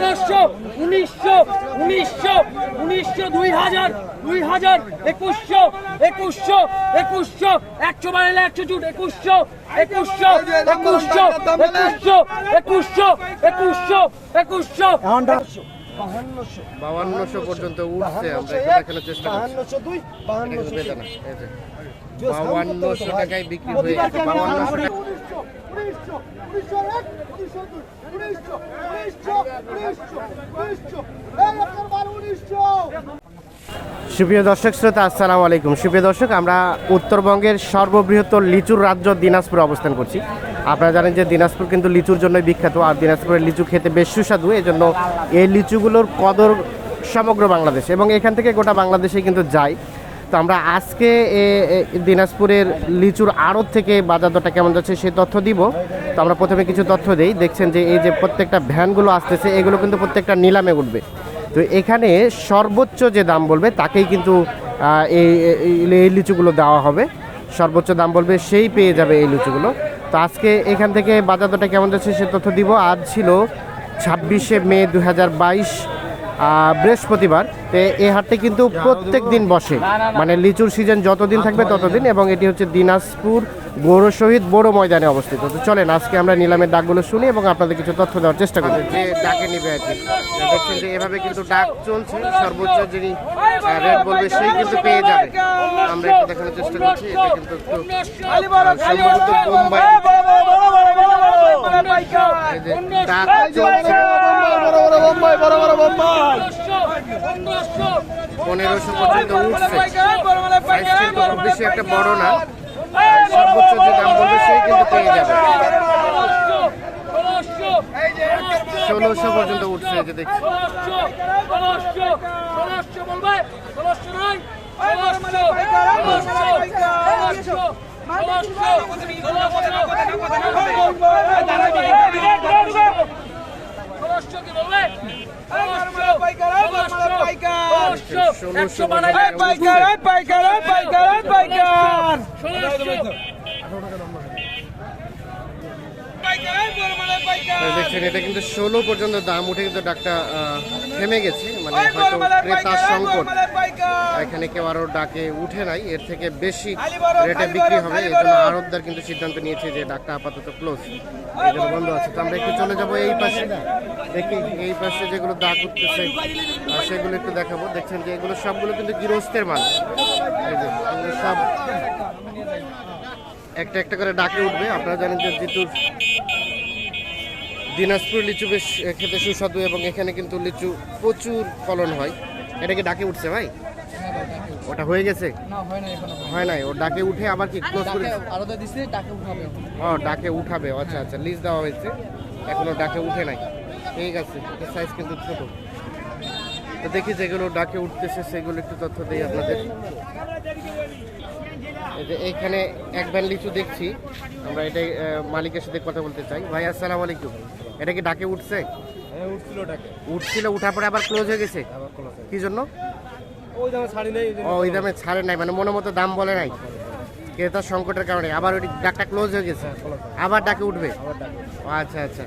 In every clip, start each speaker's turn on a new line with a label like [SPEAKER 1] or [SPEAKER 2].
[SPEAKER 1] আঠারোশো উনিশশো উনিশশো উনিশশো দুই হাজার দুই হাজার একুশশো একুশশো একুশশো একশো বাড়াইলে একশো জুট একুশশো একুশশো একুশশো একুশশো একুশশো একুশশো একুশশো। বাহান্নশো।
[SPEAKER 2] পর্যন্ত উঠছে আমরা দেখানোর চেষ্টা করছি।
[SPEAKER 1] বাহান্নশো দুই বাহান্নশো
[SPEAKER 2] টাকায় বিক্রি হয়ে গেছে বাউান্নশো টাকা। সুপ্রিয় দর্শক, শ্রোতা, আসসালামু আলাইকুম। সুপ্রিয় দর্শক, আমরা উত্তরবঙ্গের সর্ববৃহত্তর লিচুর রাজ্য দিনাজপুরে অবস্থান করছি। আপনারা জানেন যে দিনাজপুর কিন্তু লিচুর জন্য বিখ্যাত, আর দিনাজপুরের লিচু খেতে বেশ সুস্বাদু। এই জন্য এই লিচুগুলোর কদর সমগ্র বাংলাদেশ, এবং এখান থেকে গোটা বাংলাদেশে কিন্তু যায়। তো আমরা আজকে দিনাজপুরের লিচুর আড়ত থেকে বাজার দরটা কেমন যাচ্ছে সেই তথ্য দিব। তো আমরা প্রথমে কিছু তথ্য দিই। দেখছেন যে এই যে প্রত্যেকটা ভ্যানগুলো আসতেছে, এগুলো কিন্তু প্রত্যেকটা নিলামে উঠবে। তো এখানে সর্বোচ্চ যে দাম বলবে, তাকেই কিন্তু এই লিচুগুলো দেওয়া হবে। সর্বোচ্চ দাম বলবে, সেই পেয়ে যাবে এই লিচুগুলো। তো আজকে এখান থেকে বাজার দরটা কেমন যাচ্ছে সে তথ্য দিব। আজ ছিল ছাব্বিশে মে দু হাজার বাইশ। বৃহস্পতিবার। তো এই হাটটি কিন্তু প্রত্যেক দিন বসে। মানে লিচুর সিজন যতদিন থাকবে ততদিন এবং এটি হচ্ছে দিনাজপুর গৌর শহীদ বড় ময়দানে অবস্থিত। তো চলেন, আজকে আমরা নিলামের ডাকগুলো শুনি এবং আপনাদের কিছু তথ্য দেওয়ার চেষ্টা করি। যে ডাকে নিবে আর কি। দেখছেন যে এভাবে কিন্তু ডাক চলছে। সর্বোচ্চ যিনি রেট বলবে সেই কিন্তু পেয়ে যাবে। আমরা একটু দেখানোর চেষ্টা করছি। এটা কিন্তু একটু সম্ভবত বোম্বাই। এই যে ডাক চলছে পনেরোশো পর্যন্ত উঠছে। খুব বেশি একটা বড় না। সর্বোচ্চ যে দাম বলবে সেই কিন্তু পেয়ে যাবে। ষোলোশো পর্যন্ত উঠছে যে দেখছি ষোলোশো পাইকার দেখছেন এটা কিন্তু ষোলো পর্যন্ত দাম উঠে কিন্তু ডাকটা থেমে গেছে। মানে হয়তো ক্রেতার সংকট। এখানে কেউ আরও ডাকে উঠে নাই এর থেকে বেশি রেটে বিক্রি হবে এই জন্য আড়তদার কিন্তু সিদ্ধান্ত নিয়েছে যে ডাকটা আপাতত ক্লোজ এই জন্য বন্ধ আছে। তো আমরা একটু চলে যাব এই পাশে। দেখি এই পাশে যেগুলো দাগ উঠতেছে সেগুলো একটু দেখাবো। দেখছেন যে এগুলো সবগুলো কিন্তু গৃহস্থের মাল। সব একটা একটা করে ডাকে উঠবে। আপনারা জানেন যে জিতুর দিনাজপুর লিচু বেশ খেতে সুস্বাদু এবং এখানে কিন্তু লিচু প্রচুর ফলন হয়। এটা কি ডাকে উঠছে ভাই? ওটা হয়ে গেছে? হয় নাই ও ডাকে উঠে আবার কি ক্লোজ করে ও ডাকে উঠাবে আচ্ছা আচ্ছা লিজ দেওয়া হয়েছে। এখনও ডাকে উঠে নাই। ঠিক আছে সাইজ কিন্তু ছোট। তো দেখি যেগুলো ডাকে উঠতেছে সেগুলো একটু তথ্য দিই আপনাদের। যে এইখানে এক ভ্যান লিচু দেখছি। আমরা এটাই মালিকের সাথে কথা বলতে চাই। ভাই আসসালামু আলাইকুম। এটা কি ডাকে উঠছে? উঠছিল উঠার পরে আবার ক্লোজ হয়ে গেছে? কি জন্য? ওই দামে ছাড়ে নাই মানে মনে মতো দাম বলে নাই। ক্রেতার সংকটের কারণে আবার ওই ডাকটা ক্লোজ হয়ে গেছে। আবার ডাকে উঠবে? আচ্ছা আচ্ছা।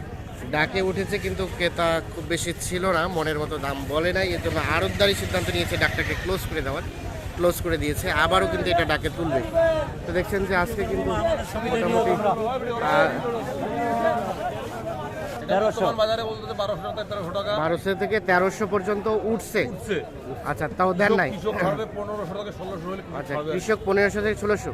[SPEAKER 2] ডাকে উঠেছে কিন্তু ক্রেতা খুব বেশি ছিল না মনের মতো দাম বলে নাই এর জন্য আরতদারি সিদ্ধান্ত নিয়েছে ডাকটাকে ক্লোজ করে দেওয়ার। ক্লোজ করে দিয়েছে আবারও কিন্তু এটা ডাকে তুলবে। তো দেখছেন যে আজকে কিন্তু মোটামুটি আহ, বারোশো থেকে তেরোশো পর্যন্ত উঠছে। আচ্ছা তাও দেন নাই। আচ্ছা কৃষক পনেরোশো থেকে ষোলোশো।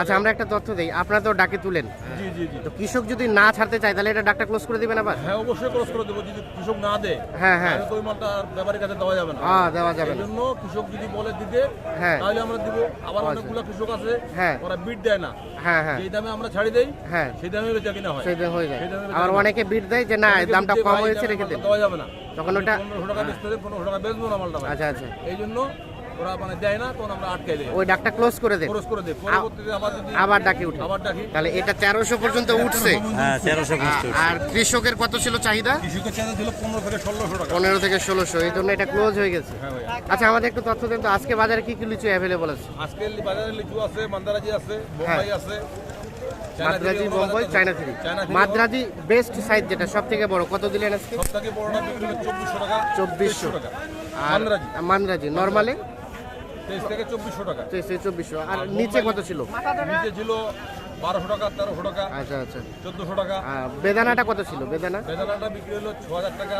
[SPEAKER 2] আচ্ছা আমরা একটা তথ্য দিই। আপনারা তো ডাকে তুলেন।
[SPEAKER 3] জি জি জি।
[SPEAKER 2] তো কৃষক যদি না ছাড়তে চায় তাহলে এটা ডাকটা ক্লোজ করে দিবেন আবার?
[SPEAKER 3] হ্যাঁ অবশ্যই ক্রস করে দেবো। যদি কৃষক না দেয়
[SPEAKER 2] হ্যাঁ হ্যাঁ।
[SPEAKER 3] তাহলে তো ওই মালটা ব্যাপারীর কাছে দেওয়া যাবে না।
[SPEAKER 2] হ্যাঁ দেওয়া যাবে না।
[SPEAKER 3] জন্য কৃষক যদি বলে দিতে
[SPEAKER 2] হ্যাঁ।
[SPEAKER 3] তাহলে আমরা দিব। আবার
[SPEAKER 2] আচ্ছা।
[SPEAKER 3] অনেকগুলো কৃষক আছে
[SPEAKER 2] হ্যাঁ।
[SPEAKER 3] ওরা বিট দেয় না।
[SPEAKER 2] হ্যাঁ হ্যাঁ।
[SPEAKER 3] যেই দামে আমরা ছাড়ি দেই
[SPEAKER 2] হ্যাঁ।
[SPEAKER 3] সেই দামে বেচা কিনা হয়।
[SPEAKER 2] সেই হয়ে যায়।
[SPEAKER 3] দামে
[SPEAKER 2] আবার অনেকে বিট দেয় যে না দামটা কম হয়েছে রেখে দেন
[SPEAKER 3] দেওয়া যাবে না।
[SPEAKER 2] তখন ওটা
[SPEAKER 3] পনেরোশো টাকা বেচতে পনেরোশো টাকা বেচবো না মালটা
[SPEAKER 2] আচ্ছা আচ্ছা।
[SPEAKER 3] এই জন্য ওরা মানে দেয় না তখন আমরা আটকে দেয়
[SPEAKER 2] ওই ডাকটা ক্লোজ করে দেন
[SPEAKER 3] ক্রস করে দেয় পরবর্তীতে আবার যদি
[SPEAKER 2] আবার ডাকে উঠে।
[SPEAKER 3] আবার ডাকি।
[SPEAKER 2] তাহলে এটা তেরোশো পর্যন্ত উঠছে।
[SPEAKER 4] হ্যাঁ তেরোশো
[SPEAKER 2] আর কৃষকের কত ছিল চাহিদা?
[SPEAKER 3] কৃষকের ছিল থেকে ষোলোশো টাকা।
[SPEAKER 2] পনেরো থেকে ষোলোশো। এই জন্য এটা ক্লোজ হয়ে গেছে।
[SPEAKER 3] হ্যাঁ
[SPEAKER 2] আচ্ছা আমাদের একটু তথ্য দেন তো। আজকে বাজারে কি কি লিচু অ্যাভেলেবল আছে?
[SPEAKER 3] আজকে বাজারে লিচু আছে মান্দারাজি আছে বোম্বাই আছে
[SPEAKER 2] মাদ্রাজি বম্বই চায়না থ্রি মাদ্রাজি বেস্ট সাইজ যেটা সব থেকে বড় কত দিলেন আজকে?
[SPEAKER 3] থেকে চব্বিশশো টাকা
[SPEAKER 2] আর
[SPEAKER 3] মান্দ্রাজি।
[SPEAKER 2] নর্মালে
[SPEAKER 3] তেইশ থেকে চব্বিশশো টাকা।
[SPEAKER 2] চব্বিশশো। আর নিচে কত ছিল?
[SPEAKER 3] নিচে ছিল বারোশো টাকা তেরোশো টাকা
[SPEAKER 2] আচ্ছা আচ্ছা।
[SPEAKER 3] চোদ্দোশো টাকা।
[SPEAKER 2] বেদানাটা কত ছিল? বেদানা?
[SPEAKER 3] বেদানাটা বিক্রি হলো ছ হাজার টাকা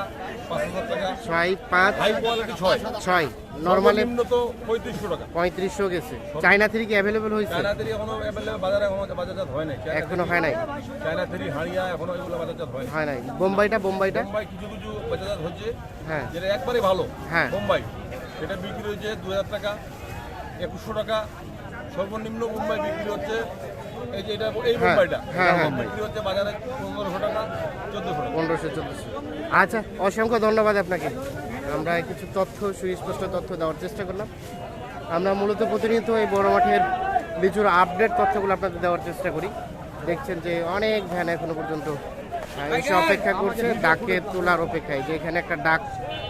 [SPEAKER 3] পাঁচ হাজার টাকা।
[SPEAKER 2] ছয় পাঁচ
[SPEAKER 3] হাই কোয়ালিটি ছয়।
[SPEAKER 2] ছয়। নর্মালে
[SPEAKER 3] নিম্ন তো পঁয়ত্রিশশো টাকা।
[SPEAKER 2] পঁয়ত্রিশশো গেছে। চায়না থ্রি কি অ্যাভেলেবেল হয়েছে?
[SPEAKER 3] চায়না থ্রি এখনও অ্যাভেলেবল বাজারে এখনও বাজারজাত হয় নাই।
[SPEAKER 2] এখনও হয় নাই?
[SPEAKER 3] চায়না থ্রি হাড়িয়া এখনও এগুলো বাজারজাত হয়
[SPEAKER 2] হয় নাই। বোম্বাইটা বোম্বাইটা?
[SPEAKER 3] বোম্বাই কিছু কিছু বাজারজাত হচ্ছে।
[SPEAKER 2] হ্যাঁ।
[SPEAKER 3] যেটা একবারে ভালো।
[SPEAKER 2] হ্যাঁ।
[SPEAKER 3] বোম্বাই। সেটা বিক্রি হচ্ছে দু হাজার টাকা একুশশো টাকা সর্বনিম্ন মুম্বাই বিক্রি হচ্ছে এই যে এটা এই
[SPEAKER 2] হ্যাঁ,
[SPEAKER 3] মুম্বাইটা।
[SPEAKER 2] হ্যাঁ, হ্যাঁ।
[SPEAKER 3] বিক্রি হচ্ছে বাজারে পনেরোশো টাকা চোদ্দোশো টাকা।
[SPEAKER 2] পনেরোশো চোদ্দোশো। আচ্ছা অসংখ্য ধন্যবাদ আপনাকে। আমরা কিছু তথ্য সুস্পষ্ট তথ্য দেওয়ার চেষ্টা করলাম। আমরা মূলত প্রতিনিয়ত এই বড় মাঠের লিচুর আপডেট তথ্যগুলো আপনাদের দেওয়ার চেষ্টা করি। দেখছেন যে অনেক ভ্যান এখনও পর্যন্ত এসে অপেক্ষা করছে ডাকে তোলার অপেক্ষায়। যে এখানে একটা ডাক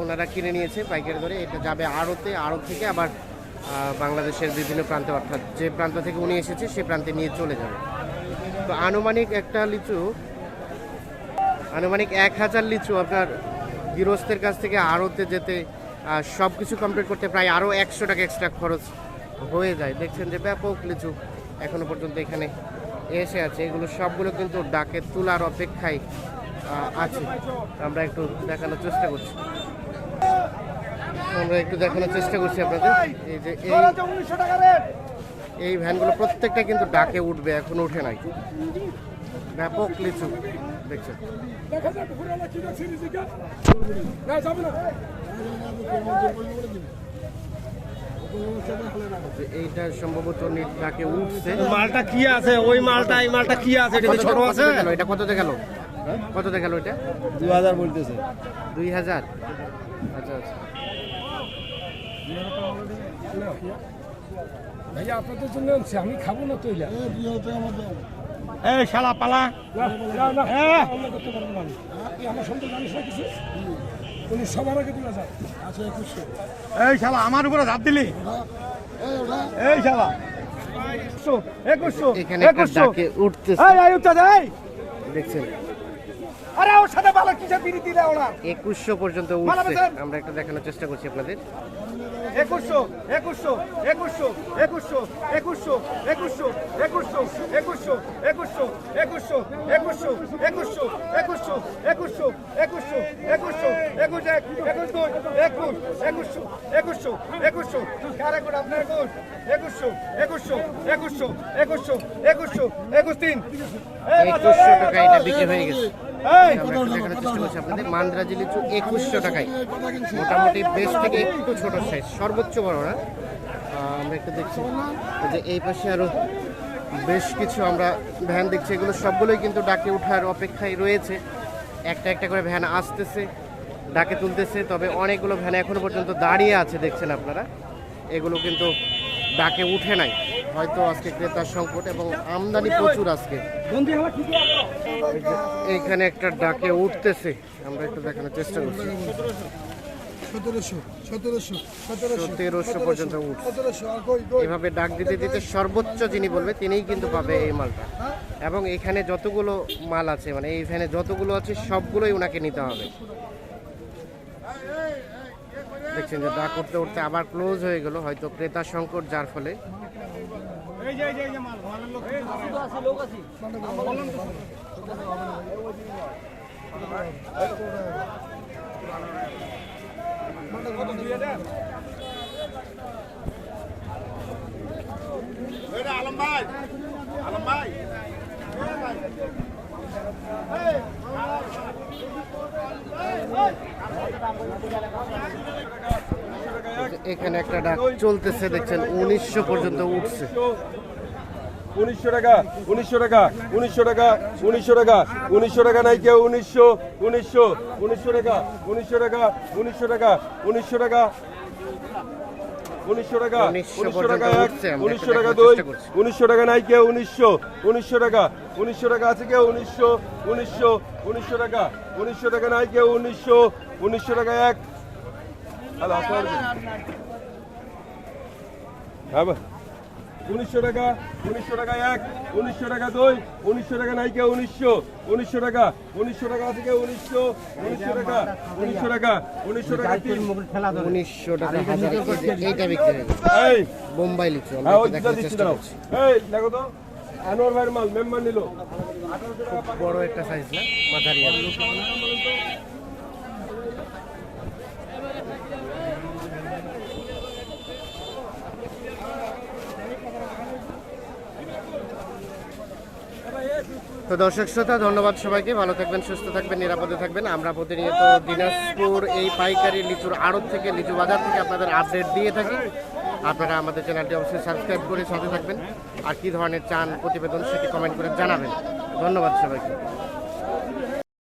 [SPEAKER 2] ওনারা কিনে নিয়েছে পাইকারি ধরে এটা যাবে আড়তে, আড়ত থেকে আবার বাংলাদেশের বিভিন্ন প্রান্তে, অর্থাৎ যে প্রান্ত থেকে উনি এসেছে সে প্রান্তে নিয়ে চলে যাবে। তো আনুমানিক একটা লিচু, আনুমানিক এক হাজার লিচু আপনার গৃহস্থের কাছ থেকে আড়তে যেতে সব কিছু কমপ্লিট করতে প্রায় আরও একশো টাকা এক্সট্রা খরচ হয়ে যায়। দেখছেন যে ব্যাপক লিচু এখনও পর্যন্ত এখানে এসে আছে। এগুলো সবগুলো কিন্তু ডাকে তোলার অপেক্ষায় আছে। আমরা একটু দেখানোর চেষ্টা করছি। আমরা একটু দেখানোর চেষ্টা করছি আপনাদের। এই যে এই এই ভ্যানগুলো প্রত্যেকটা কিন্তু ডাকে উঠবে এখন উঠে নাই। ব্যাপক লিচু দেখছেন। এইটা সম্ভবত নি- ডাকে উঠছে।
[SPEAKER 4] মালটা কি আছে? ওই মালটা এই মালটা কি আছে? এটা ছোট আছে?
[SPEAKER 2] এটা কততে গেল কত দেখাল ওইটা
[SPEAKER 4] দু হাজার বলতেছে।
[SPEAKER 2] দুই হাজার? আচ্ছা আচ্ছা।
[SPEAKER 5] আমি খাব না আচ্ছা,
[SPEAKER 4] এই পালা।
[SPEAKER 5] এই আমার
[SPEAKER 4] উপরে হাত দিলি? এই শালা। একুশশো
[SPEAKER 2] দেখছেন?
[SPEAKER 4] আরে ওর সাথে ভালো কিসে বিড়ি দিলে ওরা
[SPEAKER 2] একুশশো পর্যন্ত উঠছে আমরা একটু দেখানোর চেষ্টা করছি আপনাদের
[SPEAKER 4] একুশশো একুশশো একুশশো একুশশো একুশশো একুশশো একুশশো একুশশো একুশশো একুশশো একুশশো একুশশো একুশশো একুশশো একুশশো একুশশো একুশ এক একুশ দুই একুশ একুশশো একুশশো একুশশো কারে করে আপনার একুশ একুশশো একুশশো একুশশো একুশশো একুশশো একুশ তিন
[SPEAKER 2] একুশশো টাকা এটা বিক্রি হয়ে গেছে একটু দেখানোর চেষ্টা করছি আপনাদের। মান্দ্রাজি লিচু একুশশো টাকায়। মোটামুটি বেশ থেকে একটু ছোট সাইজ সর্বোচ্চ বড় না। আমরা একটু দেখছি। যে এই পাশে আরও বেশ কিছু আমরা ভ্যান দেখছি। এগুলো সবগুলোই কিন্তু ডাকে ওঠার অপেক্ষায় রয়েছে। একটা একটা করে ভ্যান আসতেছে ডাকে তুলতেছে তবে অনেকগুলো ভ্যান এখনও পর্যন্ত দাঁড়িয়ে আছে দেখছেন আপনারা? এগুলো কিন্তু ডাকে উঠে নাই। হয়তো আজকে ক্রেতার সংকট এবং আমদানি প্রচুর আজকে। এইখানে একটা ডাকে উঠতেছে। আমরা একটু দেখানোর চেষ্টা করছি। পর্যন্ত এভাবে ডাক দিতে দিতে সর্বোচ্চ যিনি বলবে, তিনিই কিন্তু পাবে এই মালটা। এবং এখানে যতগুলো মাল আছে মানে এই ভ্যানে যতগুলো আছে, সবগুলোই ওনাকে নিতে হবে। দেখছেন যে ডাক উঠতে উঠতে আবার ক্লোজ হয়ে গেল, হয়তো ক্রেতা সংকট যার ফলে। এখানে একটা ডাক চলতেছে দেখছেন উনিশশো পর্যন্ত উঠছে।
[SPEAKER 3] উনিশশো টাকা উনিশশো টাকা উনিশশো টাকা উনিশশো টাকা উনিশশো টাকা নাই কেউ উনিশশো উনিশশো উনিশশো টাকা উনিশশো টাকা উনিশশো টাকা উনিশশো টাকা উনিশশো টাকা উনিশশো টাকা এক উনিশশো টাকা দুই উনিশশো টাকা নাই কেউ উনিশশো উনিশশো টাকা উনিশশো টাকা আছে কেউ উনিশশো উনিশশো উনিশশো টাকা উনিশশো টাকা নাই কেউ উনিশশো উনিশশো টাকা এক হ্যালো হ্যাঁ উনিশশো টাকা উনিশশো টাকা এক উনিশশো টাকা দুই উনিশশো টাকা নাই কেউ উনিশশো উনিশশো টাকা উনিশশো টাকা আছে কেউ উনিশশো উনিশশো টাকা উনিশশো টাকা উনিশশো টাকা তিন।
[SPEAKER 2] উনিশশো টাকা এইটা বিক্রি
[SPEAKER 3] এই।
[SPEAKER 2] বোম্বাই আমরা
[SPEAKER 3] হ্যাঁ এই দেখো তো আনোয়ার ভাইয়ের মাল মেম্বার নিল।
[SPEAKER 2] বড় একটা সাইজ না? মাঝারি তো দর্শক শ্রোতা, ধন্যবাদ সবাইকে। ভালো থাকবেন, সুস্থ থাকবেন, নিরাপদে থাকবেন। আমরা প্রতিনিয়ত দিনাজপুর এই পাইকারি লিচুর আড়ত থেকে, লিচু বাজার থেকে আপনাদের আপডেট দিয়ে থাকি। আপনারা আমাদের চ্যানেলটি অবশ্যই সাবস্ক্রাইব করে সাথে থাকবেন। আর কি ধরনের চান প্রতিবেদন সেটি কমেন্ট করে জানাবেন। ধন্যবাদ সবাইকে।